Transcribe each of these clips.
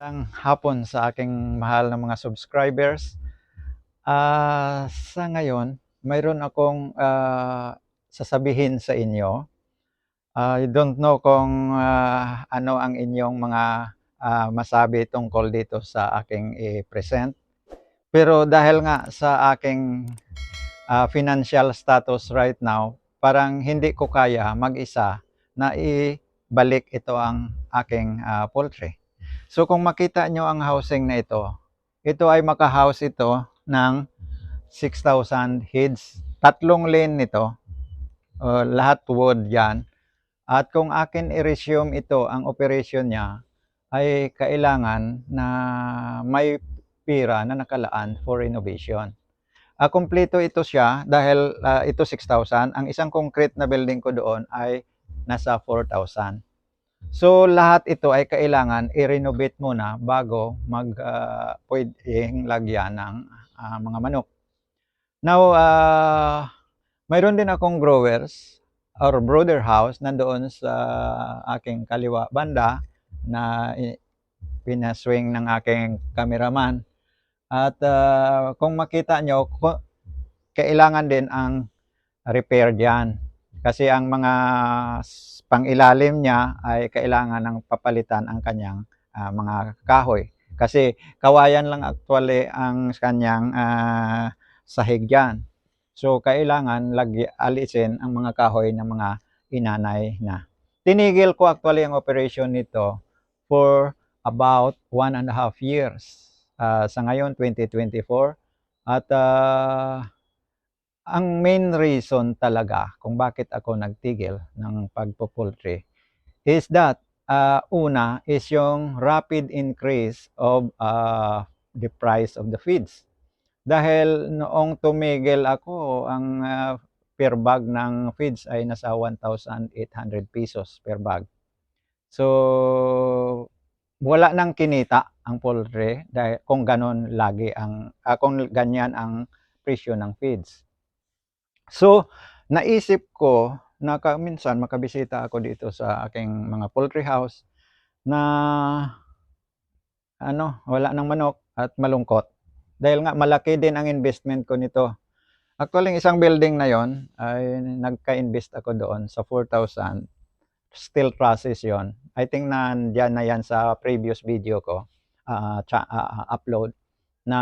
Ang hapon sa aking mahal na mga subscribers. Ah, sa ngayon, mayroon akong ah, sasabihin sa inyo. I don't know kung ah, ano ang inyong mga ah, masabi tungkol dito sa aking i-present. Pero dahil nga sa aking ah, financial status right now, parang hindi ko kaya mag-isa na ibalik ito ang aking ah, poultry. So kung makita nyo ang housing na ito, ito ay maka-house ito ng 6,000 heads. Tatlong lane nito, uh, lahat wood yan. At kung akin i-resume ito, ang operation niya, ay kailangan na may pira na nakalaan for renovation. Uh, kumpleto ito siya dahil uh, ito 6,000. Ang isang concrete na building ko doon ay nasa 4,000. So lahat ito ay kailangan i-renovate muna bago mag uh, pwedeng lagyan ng uh, mga manok. Now, uh, mayroon din akong growers or brooder house nandoon sa aking kaliwa banda na pinaswing ng aking cameraman. At uh, kung makita nyo, kailangan din ang repair diyan. Kasi ang mga pangilalim niya ay kailangan ng papalitan ang kanyang uh, mga kahoy. Kasi kawayan lang actually ang kanyang uh, sahig dyan. So kailangan lagi alisin ang mga kahoy ng mga inanay na. Tinigil ko actually ang operation nito for about one and a half years. Uh, sa ngayon, 2024. At uh, ang main reason talaga kung bakit ako nagtigil ng pagpo-poultry is that uh, una is yung rapid increase of uh, the price of the feeds. Dahil noong tumigil ako, ang uh, per bag ng feeds ay nasa 1,800 pesos per bag. So, wala nang kinita ang poultry dahil kung ganon lagi ang uh, kung ganyan ang presyo ng feeds. So, naisip ko na minsan makabisita ako dito sa aking mga poultry house na ano, wala nang manok at malungkot. Dahil nga malaki din ang investment ko nito. Actually, isang building na yon ay nagka-invest ako doon sa 4,000 steel trusses yon. I think na dyan na yan sa previous video ko uh, uh, upload na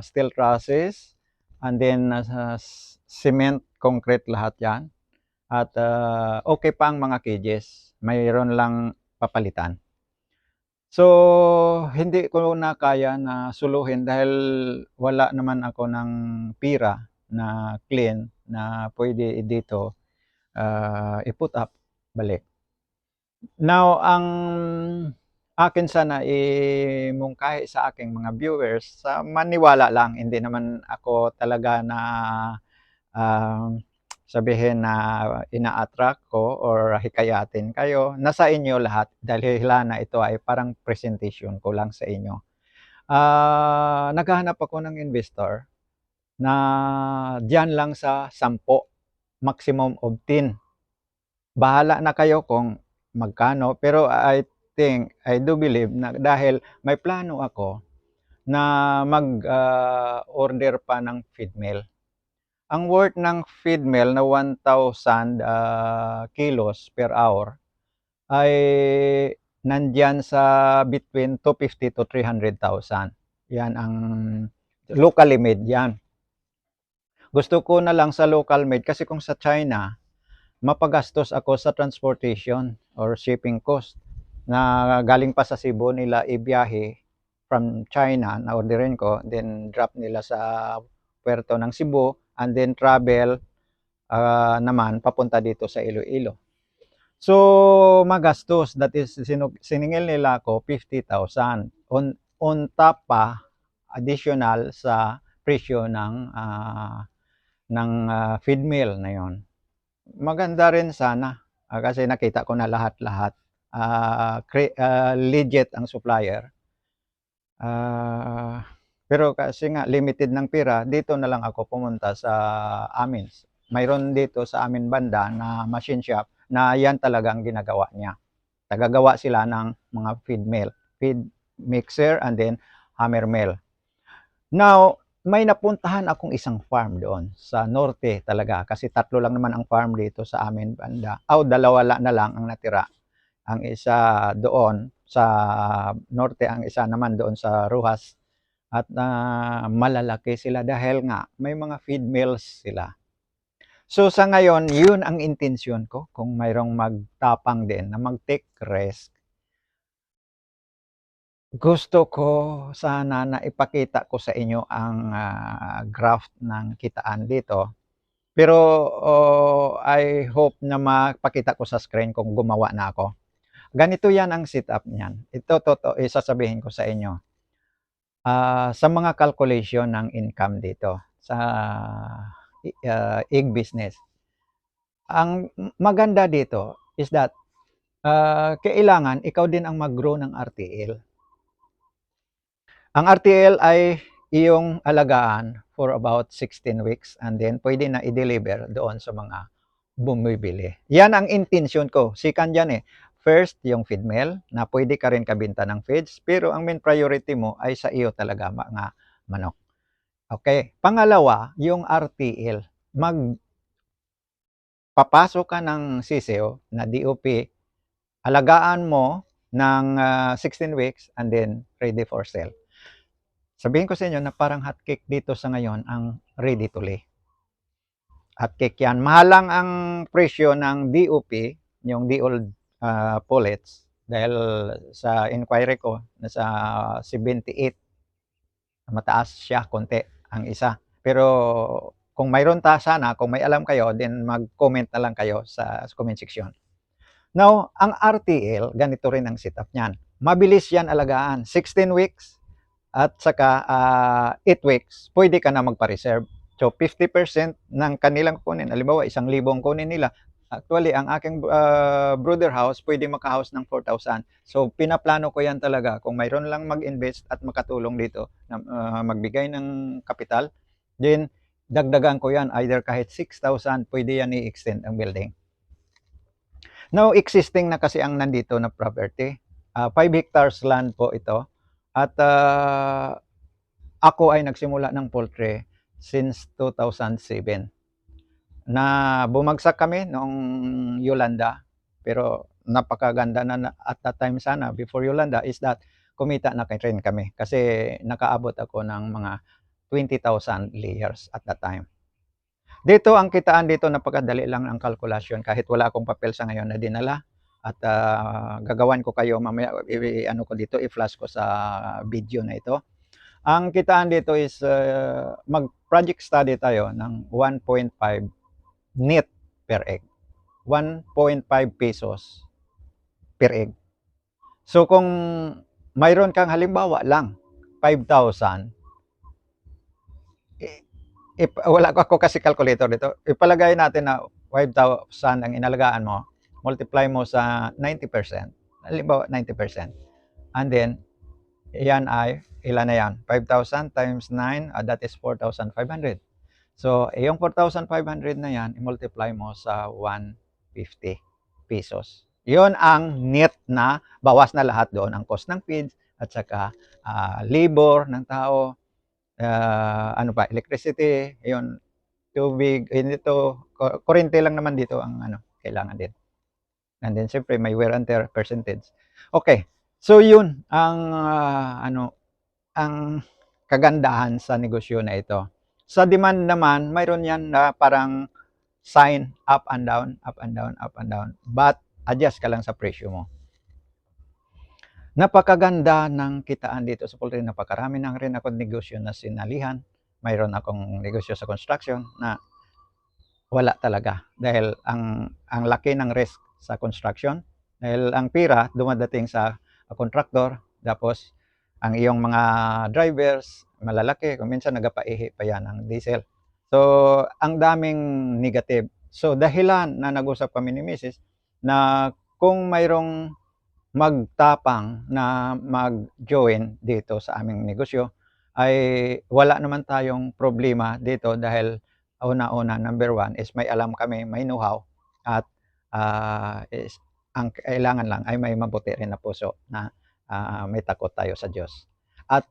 steel trusses and then uh, cement, concrete lahat yan. At uh, okay pa ang mga cages. Mayroon lang papalitan. So, hindi ko na kaya na suluhin dahil wala naman ako ng pira na clean na pwede dito uh, i-put up balik. Now, ang akin sana i-mungkahi sa aking mga viewers, sa maniwala lang, hindi naman ako talaga na uh, sabihin na ina-attract ko or hikayatin kayo, nasa inyo lahat dahil na ito ay parang presentation ko lang sa inyo. Uh, naghahanap ako ng investor na diyan lang sa 10, maximum of 10. Bahala na kayo kung magkano, pero I think, I do believe na dahil may plano ako na mag-order uh, pa ng feed mill ang worth ng feed mill na 1,000 uh, kilos per hour ay nandyan sa between 250 to 300,000. Yan ang locally made yan. Gusto ko na lang sa local made kasi kung sa China, mapagastos ako sa transportation or shipping cost na galing pa sa Cebu nila ibiyahe from China na orderin ko, then drop nila sa puerto ng Cebu, and then travel uh, naman papunta dito sa Iloilo. So, magastos. That is, siningil nila ako 50,000 on, on top pa additional sa presyo ng uh, ng uh, feed mill na yon. Maganda rin sana uh, kasi nakita ko na lahat-lahat uh, uh, legit ang supplier. Uh, pero kasi nga limited ng pira, dito na lang ako pumunta sa amin. Mayroon dito sa amin banda na machine shop na yan talagang ginagawa niya. Tagagawa sila ng mga feed mill, feed mixer and then hammer mill. Now, may napuntahan akong isang farm doon sa norte talaga kasi tatlo lang naman ang farm dito sa amin banda. Aw, dalawa la- na lang ang natira. Ang isa doon sa norte, ang isa naman doon sa Ruhas. At ah, malalaki sila dahil nga may mga feed mills sila. So sa ngayon, yun ang intensyon ko kung mayroong magtapang din na mag-take risk. Gusto ko sana na ipakita ko sa inyo ang ah, graph ng kitaan dito. Pero oh, I hope na mapakita ko sa screen kung gumawa na ako. Ganito yan ang setup niyan. Ito totoo, isasabihin ko sa inyo. Ah, sa mga calculation ng income dito sa uh, egg business. Ang maganda dito is that ah, kailangan ikaw din ang mag-grow ng RTL. Ang RTL ay iyong alagaan for about 16 weeks and then pwede na i-deliver doon sa mga bumibili. Yan ang intention ko. Sikan dyan eh. First, yung feed mill na pwede ka rin kabinta ng feeds pero ang main priority mo ay sa iyo talaga mga manok. Okay. Pangalawa, yung RTL. Mag papasok ka ng CCO na DOP, alagaan mo ng ah, 16 weeks and then ready for sale. Sabihin ko sa inyo na parang hotcake dito sa ngayon ang ready to lay. Hotcake yan. Mahal ang presyo ng DOP, yung D-old ah, pullets, dahil sa inquiry ko, nasa 78. Mataas siya konti ang isa. Pero kung mayroon ta sana, kung may alam kayo, then mag-comment na lang kayo sa comment section. Now, ang RTL, ganito rin ang setup niyan. Mabilis yan alagaan. 16 weeks at saka ah, 8 weeks, pwede ka na magpa-reserve. So, 50% ng kanilang kunin, halimbawa, isang libong kunin nila. Actually, ang aking ah, brother house, pwede maka-house ng 4,000. So, pinaplano ko yan talaga. Kung mayroon lang mag-invest at makatulong dito, na, ah, magbigay ng kapital, then dagdagan ko yan. Either kahit 6,000, pwede yan i-extend ang building. Now, existing na kasi ang nandito na property. 5 hectares land po ito. At ah, ako ay nagsimula ng poultry since 2007. Na bumagsak kami noong Yolanda. Pero napakaganda na, at that time sana before Yolanda is that kumita na rin kami. Kasi nakaabot ako ng mga 20,000 layers at that time. Dito ang kitaan dito napakadali lang ang kalkulasyon kahit wala akong papel sa ngayon na dinala at ah, gagawan ko kayo mamaya i- ano ko dito i-flash ko sa video na ito. Ang kitaan dito is ah, mag project study tayo ng 1.5 net per egg. 1.5 pesos per egg. So kung mayroon kang halimbawa lang 5,000 i- ip- wala ko ako kasi calculator dito. Ipalagay natin na 5,000 ang inalagaan mo, multiply mo sa 90%. Halimbawa, 90%. And then, yan ay, ilan na yan? 5,000 times 9, ah, that is 4,500. So, yung 4,500 na yan, i-multiply mo sa 150 pesos. Yun ang net na bawas na lahat doon ang cost ng feeds at saka ah, labor ng tao, ah, ano pa, electricity, yun, tubig, hindi to, ku- kuryente lang naman dito ang ano, kailangan din. And then, siyempre, may wear and tear percentage. Okay, so yun ang, ah, ano, ang kagandahan sa negosyo na ito. Sa demand naman, mayroon yan na parang sign up and down, up and down, up and down. But, adjust ka lang sa presyo mo. Napakaganda ng kitaan dito sa poultry. Napakarami nang rin ako negosyo na sinalihan. Mayroon akong negosyo sa construction na wala talaga. Dahil ang, ang laki ng risk sa construction. Dahil ang pira dumadating sa contractor. Tapos ang iyong mga drivers, malalaki. Kung nagapaihi pa yan ng diesel. So, ang daming negative. So, dahilan na nag-usap kami ni Mrs. na kung mayroong magtapang na mag-join dito sa aming negosyo, ay wala naman tayong problema dito dahil una-una, number one, is may alam kami, may know-how, at ah, is, ang kailangan lang ay may mabuti rin na puso na ah, may takot tayo sa Diyos. At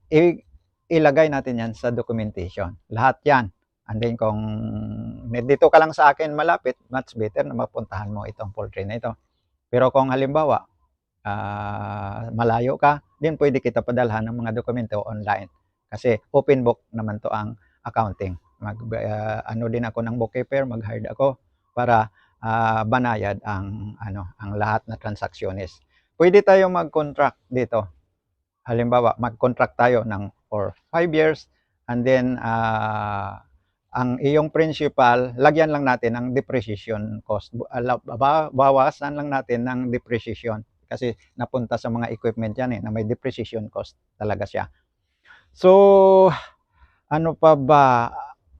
ilagay natin yan sa documentation. Lahat yan. And then kung dito ka lang sa akin malapit, much better na mapuntahan mo itong poultry na ito. Pero kung halimbawa, ah, malayo ka, din pwede kita padalhan ng mga dokumento online. Kasi open book naman to ang accounting. Mag, ah, ano din ako ng bookkeeper, mag-hire ako para ah, banayad ang ano ang lahat na transactions. Pwede tayo mag-contract dito. Halimbawa, mag-contract tayo ng for 5 years and then ah, ang iyong principal, lagyan lang natin ng depreciation cost. Bawasan lang natin ng depreciation kasi napunta sa mga equipment yan eh, na may depreciation cost talaga siya. So, ano pa ba?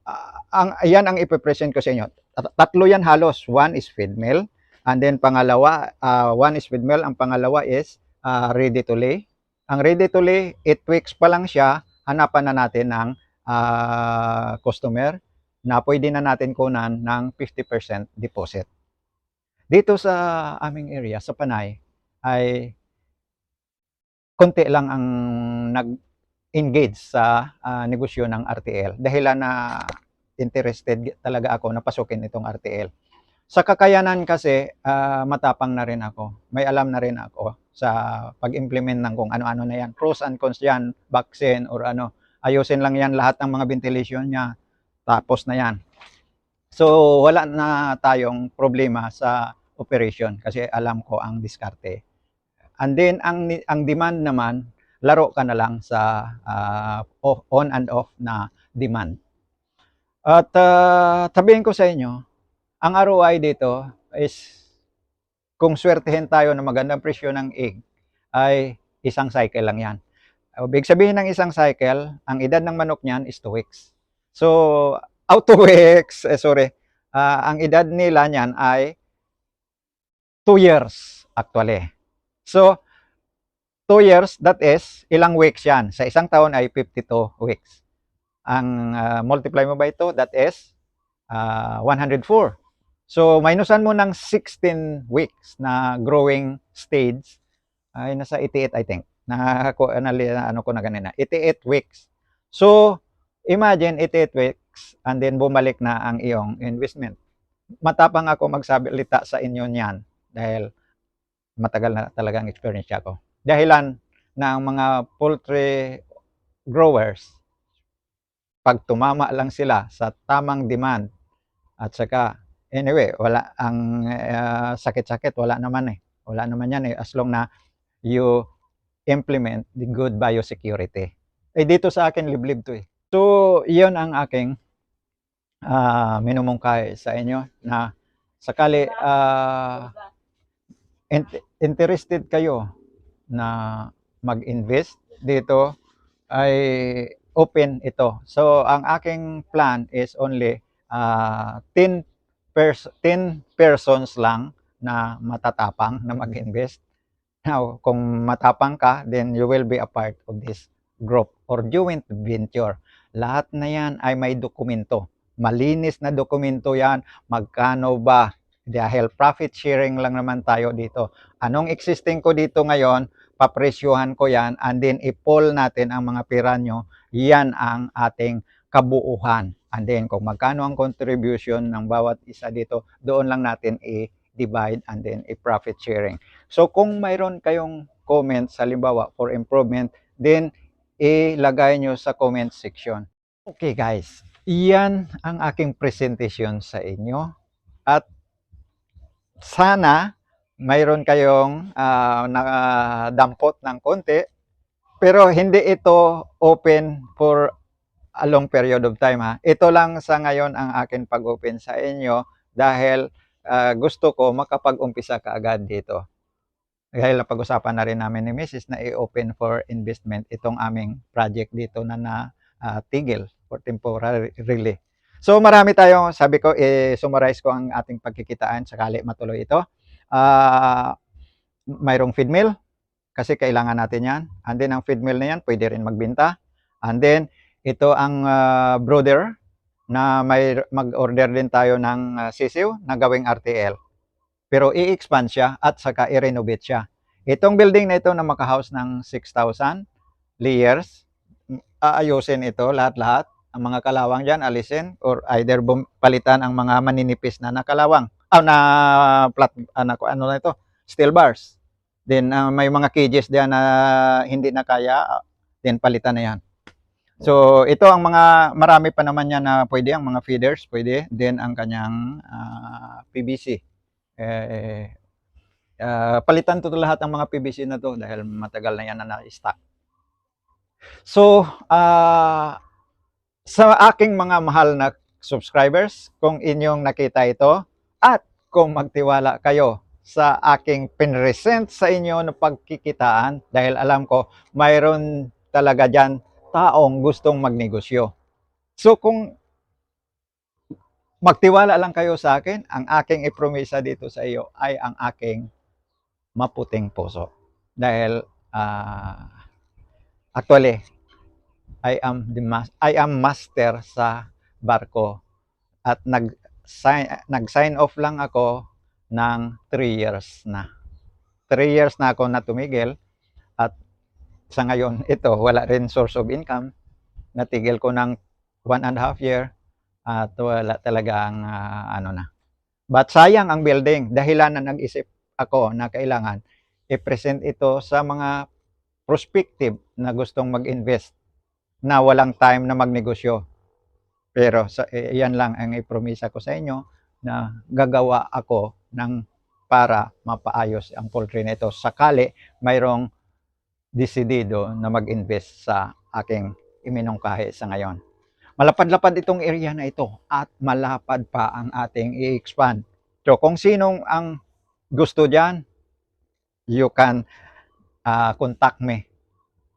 Ah, ang, yan ang ipipresent ko sa inyo. Tat- Tatlo yan halos. One is feed mill. And then pangalawa, ah, one is feed mill. Ang pangalawa is ah, ready to lay. Ang ready to lay, 8 weeks pa lang siya, hanapan na natin ng ah, customer na pwede na natin kunan ng 50% deposit. Dito sa aming area, sa Panay, ay konti lang ang nag-engage sa ah, negosyo ng RTL. Dahilan na interested talaga ako na pasukin itong RTL. Sa kakayanan kasi, ah, matapang na rin ako. May alam na rin ako sa pag-implement ng kung ano-ano na yan. Pros and cons yan, vaccine or ano. Ayusin lang yan lahat ng mga ventilation niya. Tapos na yan. So, wala na tayong problema sa operation kasi alam ko ang diskarte. And then, ang, ang demand naman, laro ka na lang sa ah, off- on and off na demand. At ah, sabihin ko sa inyo, ang ROI dito is kung swertehin tayo na magandang presyo ng egg, ay isang cycle lang yan. Ibig sabihin ng isang cycle, ang edad ng manok niyan is 2 weeks. So, out 2 weeks, eh, sorry, ah, ang edad nila niyan ay 2 years actually. So, 2 years, that is, ilang weeks yan? Sa isang taon ay 52 weeks. Ang ah, multiply mo by 2, that is ah, 104. So, minusan mo ng 16 weeks na growing stage, ay nasa 88 I think. Nakako anali ano ko na ganina. 88 weeks. So, imagine 88 weeks and then bumalik na ang iyong investment. Matapang ako magsabalita sa inyo niyan dahil matagal na talagang experience ako. Dahilan ng mga poultry growers, pag tumama lang sila sa tamang demand at saka anyway, wala ang ah, sakit-sakit wala naman eh. Wala naman yan eh as long na you implement the good biosecurity. Eh dito sa akin liblib to eh. So, 'yon ang aking ah, minumungkahi sa inyo na sakali ah, in- interested kayo na mag-invest dito ay open ito. So ang aking plan is only ah, 10 pers 10 persons lang na matatapang na mag-invest. Now, kung matapang ka, then you will be a part of this group or joint venture. Lahat na yan ay may dokumento. Malinis na dokumento yan. Magkano ba? Dahil profit sharing lang naman tayo dito. Anong existing ko dito ngayon, papresyohan ko yan and then i-poll natin ang mga pera nyo. Yan ang ating kabuuhan. And then kung magkano ang contribution ng bawat isa dito, doon lang natin i-divide and then i-profit sharing. So kung mayroon kayong comments, halimbawa for improvement, then ilagay nyo sa comment section. Okay guys, iyan ang aking presentation sa inyo. At sana mayroon kayong ah, nakadampot ng konti, pero hindi ito open for a long period of time ha. Ito lang sa ngayon ang akin pag-open sa inyo dahil ah, gusto ko makapag-umpisa kaagad dito. Dahil napag-usapan na rin namin ni Mrs. na i-open for investment itong aming project dito na na ah, tigil for temporarily. So marami tayong, sabi ko, i-summarize ko ang ating pagkikitaan sakali matuloy ito. Ah, mayroong feed mill kasi kailangan natin yan. And then ang feed mill na yan, pwede rin magbenta. And then ito ang ah, brooder na may mag-order din tayo ng ah, sisiw na gawing RTL. Pero i-expand siya at saka i-renovate siya. Itong building na ito na makahouse ng 6,000 layers, aayusin ito lahat-lahat. Ang mga kalawang dyan, alisin or either palitan ang mga maninipis na nakalawang. Ah, na flat, ano, ano na ito? Steel bars. Then ah, may mga cages diyan na hindi na kaya, then palitan na yan. So ito ang mga marami pa naman yan na pwede ang mga feeders, pwede. Then ang kanyang ah, PVC. Eh, ah, palitan to lahat ang mga PVC na to dahil matagal na yan na na-stock. So, ah, sa aking mga mahal na subscribers, kung inyong nakita ito at kung magtiwala kayo sa aking pinresent sa inyo na pagkikitaan dahil alam ko mayroon talaga dyan taong gustong magnegosyo. So kung magtiwala lang kayo sa akin, ang aking ipromisa dito sa iyo ay ang aking maputing puso. Dahil ah, actually, I am the mas- I am master sa barko at nag sign nag-sign off lang ako ng 3 years na. 3 years na ako na tumigil sa ngayon ito wala rin source of income. Natigil ko ng one and a half year at wala talagang ah, ano na. But sayang ang building dahilan na nag-isip ako na kailangan i-present ito sa mga prospective na gustong mag-invest na walang time na magnegosyo. Pero sa, eh, yan lang ang ipromisa ko sa inyo na gagawa ako ng para mapaayos ang poultry na ito sakali mayroong desidido na mag-invest sa aking iminungkahi sa ngayon. Malapad-lapad itong area na ito at malapad pa ang ating i-expand. So kung sinong ang gusto dyan, you can ah, contact me.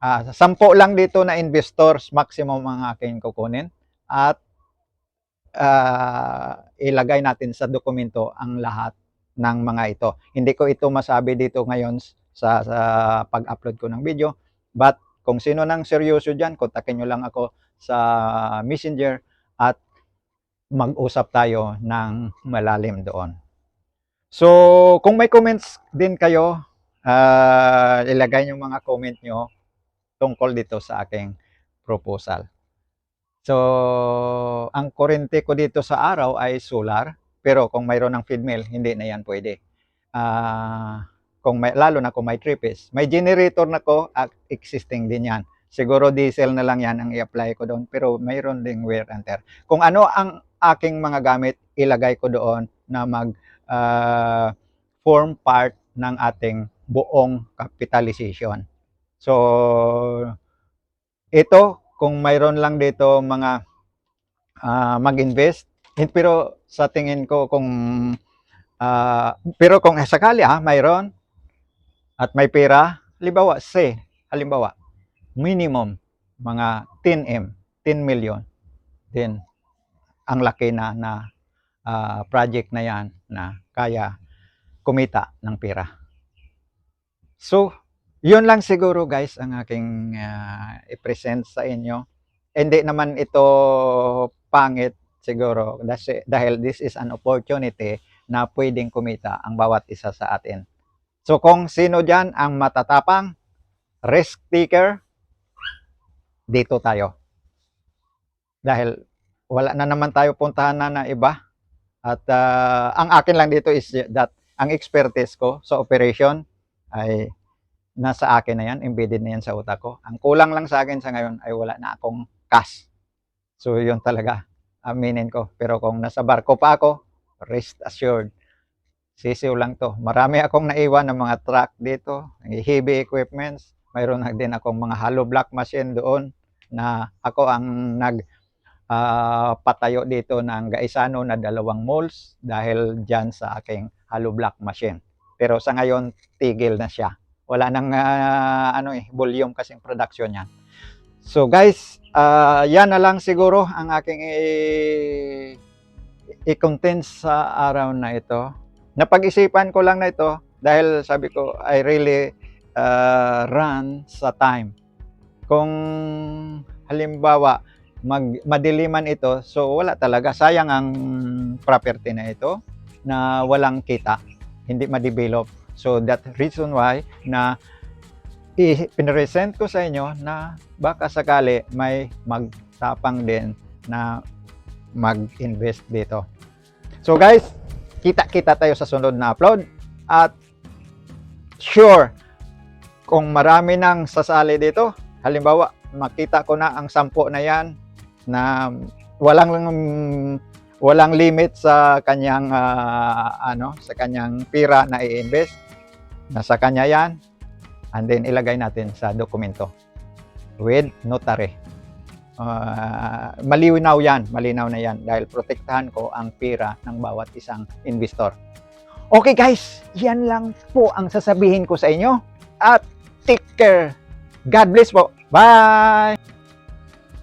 Ah, sampo lang dito na investors maximum ang aking kukunin at ah, ilagay natin sa dokumento ang lahat ng mga ito. Hindi ko ito masabi dito ngayon sa, sa pag-upload ko ng video, but kung sino nang seryoso dyan, kontakin nyo lang ako sa messenger at mag-usap tayo ng malalim doon. So, kung may comments din kayo, ah, ilagay yung mga comment nyo tungkol dito sa aking proposal. So, ang kurente ko dito sa araw ay solar, pero kung mayroon ng feed mill, hindi na yan pwede. Ah, kung may, lalo na kung may tripes. May generator na ko, at existing din yan. Siguro diesel na lang yan ang i-apply ko doon, pero mayroon ding wear and tear. Kung ano ang aking mga gamit, ilagay ko doon na mag ah, form part ng ating buong capitalization. So, ito, kung mayroon lang dito mga ah, mag-invest, eh, pero sa tingin ko kung ah, pero kung sakali ah, mayroon at may pera, halimbawa, say, halimbawa, minimum mga 10M, 10 million, then ang laki na na ah, project na yan na kaya kumita ng pera. So, yun lang siguro guys ang aking ah, i-present sa inyo. Hindi naman ito pangit siguro dahil this is an opportunity na pwedeng kumita ang bawat isa sa atin. So kung sino dyan ang matatapang, risk taker, dito tayo. Dahil wala na naman tayo puntahan na na iba. At ah, ang akin lang dito is that ang expertise ko sa operation ay nasa akin na yan, embedded na yan sa utak ko. Ang kulang lang sa akin sa ngayon ay wala na akong cash. So yun talaga, aminin ko. Pero kung nasa barko pa ako, rest assured, sisiw lang to. Marami akong naiwan ng mga truck dito, heavy equipments. Mayroon din akong mga hollow block machine doon na ako ang nag ah, patayo dito ng Gaisano na dalawang malls dahil dyan sa aking hollow block machine. Pero sa ngayon, tigil na siya. Wala nang ah, ano eh, volume kasing production yan. So guys, ah, yan na lang siguro ang aking i-content sa araw na ito. Napag-isipan ko lang na ito dahil sabi ko, I really ah, run sa time. Kung halimbawa, mag, madiliman ito, so wala talaga. Sayang ang property na ito na walang kita, hindi ma-develop. So that reason why na pinresent ko sa inyo na baka sakali may magtapang din na mag-invest dito. So guys, kita-kita tayo sa sunod na upload. At sure kung marami nang sasali dito, halimbawa makita ko na ang sampo na yan na walang walang limit sa kanyang ah, ano sa kanyang pira na i-invest nasa kanya yan and then ilagay natin sa dokumento with notary Ah, malinaw yan malinaw na yan dahil protektahan ko ang pira ng bawat isang investor. Okay guys yan lang po ang sasabihin ko sa inyo. At take care. God bless po. Bye